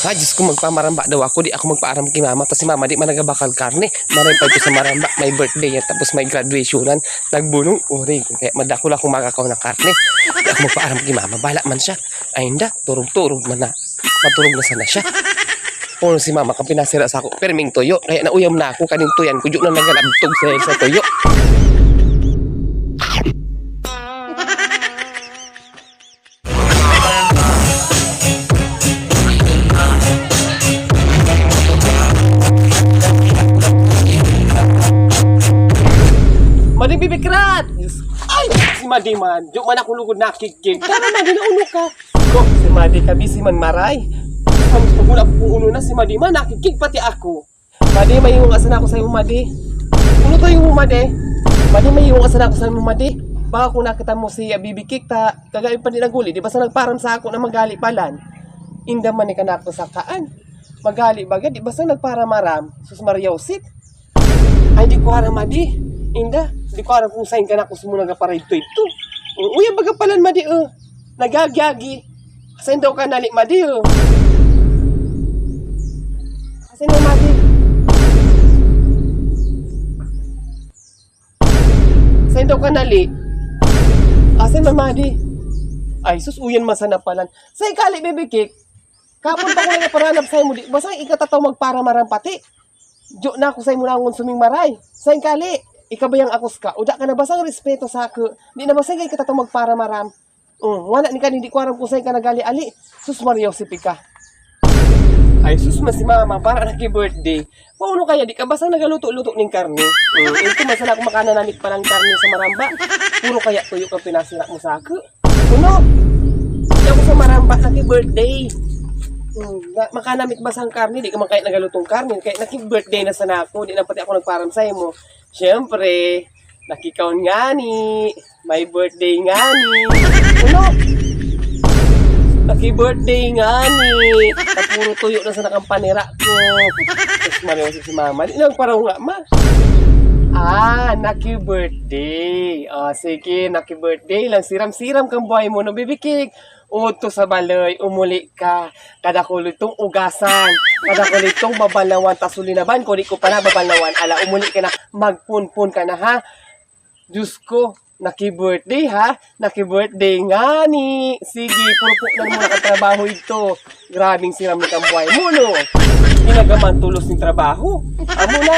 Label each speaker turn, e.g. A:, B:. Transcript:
A: Ha, Diyos ko, magpamaramba daw ako. Di ako magpaaram kay mama. Tapos si mama, di man nagabakal karne. Maray pa ito sa maramba. May birthday yan. Tapos may graduationan. Nagbunong uri. Kaya madakula akong makakaw ng karne. Di ako magpaaram kay mama. Bala man siya. Ay, hindi. Turog-turog man na. Maturog na sana siya. Kung si mama kang pinasira sa ako, perming tuyo. Kaya nauyam na ako kaning tuyan. Kudyo na nagalabtog sa, sa tuyo. Mading bibikrat! Ay! Si Madi man. Diyo man ako lugod nakikig. Tara Madi na ulo ka. Ko, si Madi kabi si man maray. Ang pagula ko ulo na si Madi man nakikig pati ako. Madi may yung asan ako sa iyo Madi. Ulo tayo Madi. Madi may yung asan ako sa iyo Madi. Baka kung nakita mo si Bibi Kik ta kagayon pa din ang guli. Di ba sa nagparam sa ako na magali palan? Inda man ni kanako sa kaan. Magali baga, di ba sa nagparamaram? Sus Mariosip. Ay, di ko aram, Madi. Inda, di ko aram kung saan ka na kung sumunag ka para ito ito. Uy, baga palan, Madi, oh. Nagagyagi. Saan daw ka nali, Madi, oh. Saan daw, Madi? Saan daw ka nali? Asan man, Madi? Ay, sus, uyan masana palan. Sa ikali, baby cake. Kapon pa ko nga paranap sa'yo mo, di. Basta ikatataw magpara pati. Jo na ako sa imo nangon suming maray. Sa kali, ikabayang akos ka. Uda ka na basang respeto sa ako. Di na basang kay katatong magpara maram. Um, wala ni ka hindi ko aram kung saan ka nagali ali. Sus Mario si. Ay sus mas si mama para na birthday. Pauno kaya di ka basang nagaluto-luto ning karne. Um, ito masala ako makananamit pa lang karne sa maramba. Puro kaya tuyo ka pinasira mo sa ako. Uno. Di ako sa maramba na birthday. Hmm, na, makanamit ba sang karne? Di ka man kahit nagalutong karne. Kaya naki-birthday na sana ako. Di na pati ako nagparam sa'yo mo. Siyempre, nakikaon nga ni. May birthday nga ni. Ano? Naki-birthday nga ni. Tapuro tuyo na sa nakampanira ko. Tapos mariwasig si mama. Di lang parang nga, ma. Ah, naki-birthday. O, sige, naki-birthday lang. Siram-siram kang buhay mo no, bibikig. Uto sa balay, umuli ka. Kada kulitong ugasan. Kada kulitong babalawan. Tasulinaban, kung di ko pa na babalawan. Ala, umuli ka na. Magpunpun ka na, ha? Diyos ko, naki-birthday ha? Naki-birthday nga ni. Sige, puro na mo nakatrabaho ito. Grabing siram ni buhay mo, no? Ginagaman tulos ng trabaho. Amo na,